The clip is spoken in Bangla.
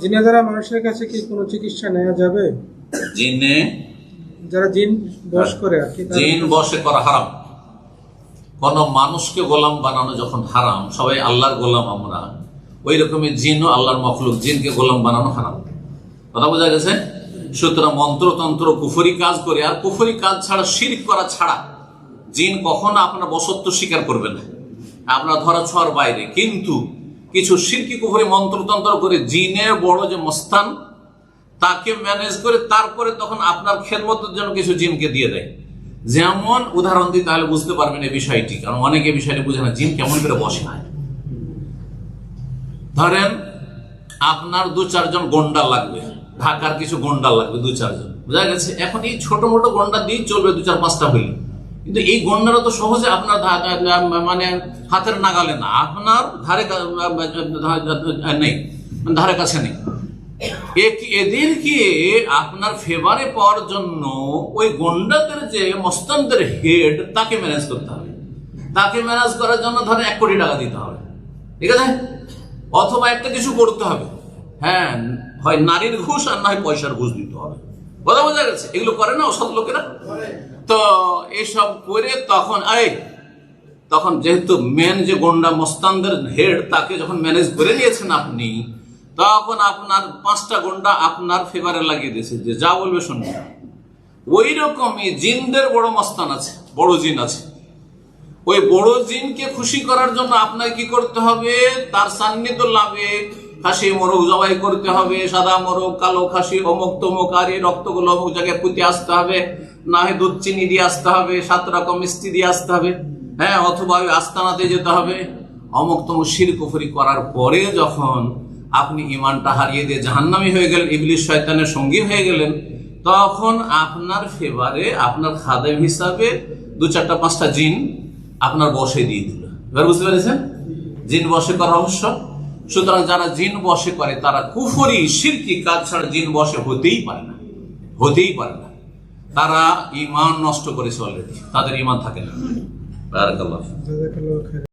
জিনে দ্বারা মানুষের কাছে কি কোনো চিকিৎসা নেওয়া যাবে? জিনে যারা জিন বস করে আর কি জিন বসে করা হারাম। কোন মানুষকে গোলাম বানানো যখন হারাম সবাই আল্লাহর গোলাম আমরা। ওই রকমের জিনও আল্লাহর মখলুক জিনকে গোলাম বানানো হারাম। কথা বোঝা গেছে? সুতরাং মন্ত্রতন্ত্র কুফরি কাজ করে আর কুফরি কাজ ছাড়া শিরক করা ছাড়া জিন কখনো আপনার বসত্ব স্বীকার করবে না। আপনার ধরা ছোঁয়ার বাইরে। কিন্তু কিছু শিরকি কুফরি মন্ত্রতন্ত্র করে জিনের বড় যে মস্তান, তাকে ম্যানেজ করে তারপরে তখন আপনার খেদমতের জন্য কিছু জিনকে দিয়ে দেয়। যেমন উদাহরণ দিই তাহলে বুঝতে পারবেন এই বিষয়টি, কারণ অনেকে বিষয়টি বুঝে না, জিন কেমন করে বসে হয়। ধরেন আপনার দু চারজন গন্ডা লাগবে, ঢাকার কিছু গন্ডা লাগবে দু চারজন, বুঝা গেছে? এখন এই ছোট মোটো গন্ডা দিয়ে চলবে দু চার পাঁচটা হইলে কিন্তু এই গন্ডারা তো সহজে আপনার মানে হাতের নাগালে না। আপনার ধারে নেই। মানে ধারে কাছে নেই। এদেরকে আপনার ফেভারে পাওয়ার জন্য ওই গন্ডাদের যে মস্তানদের হেড তাকে ম্যানেজ করতে হবে। তাকে ম্যানেজ করার জন্য ধরেন এক কোটি টাকা দিতে হবে। ঠিক আছে? অথবা একটা কিছু করতে হবে। হ্যাঁ হয় নারীর ঘুষ আর না হয় পয়সার ঘুষ দিতে হবে। কথা বোঝা গেছে? এগুলো করে না, অসৎ লোকেরা? তো এসব করে তখন এই তখন যেহেতু মেন যে গন্ডা মস্তানদের হেড তাকে যখন ম্যানেজ করে নিয়েছেন আপনি, তখন আপনার পাঁচটা গন্ডা আপনার ফেভারে লাগিয়ে দিয়েছে, যে যা বলবে শুনবে। ওই রকমই জিনদের বড় মস্তান আছে, বড় জিন আছে। ওই বড় জিনকে খুশি করার জন্য আপনাকে কি করতে হবে? তার সান্নিধ্য লাভে খাসি মোরগ জবাই করতে হবে, সাদা মোরগ কালো খাসি, অমুক তমুক, আর এই রক্তগুলো অমুক জায়গায় পুঁতে আসতে হবে না হয় দুধ, চিনি দিয়ে আসতে হবে, সাত রকম মিষ্টি দিয়ে আসতে হবে হ্যাঁ অথবা আস্তানাতে যেতে হবে। অমুক তমুক শির করার পরে যখন আপনি ইমানটা হারিয়ে দিয়ে জাহান্নামি হয়ে গেলেন ইবলিশ শয়তানের সঙ্গী হয়ে গেলেন, তখন আপনার ফেভারে, আপনার খাদেম হিসাবে দু চারটা, পাঁচটা জিন আপনার বসে দিয়ে দিল। এবার বুঝতে পেরেছেন? জিন বসে করা অবশ্য সুতরাং যারা জিন বসে করে, তারা কুফরি, সিরকি কাজ ছাড়া জিন বসে হতেই পারে না। হতেই পারে না। তারা ইমান নষ্ট করেছে অলরেডি তাদের ইমান থাকে না।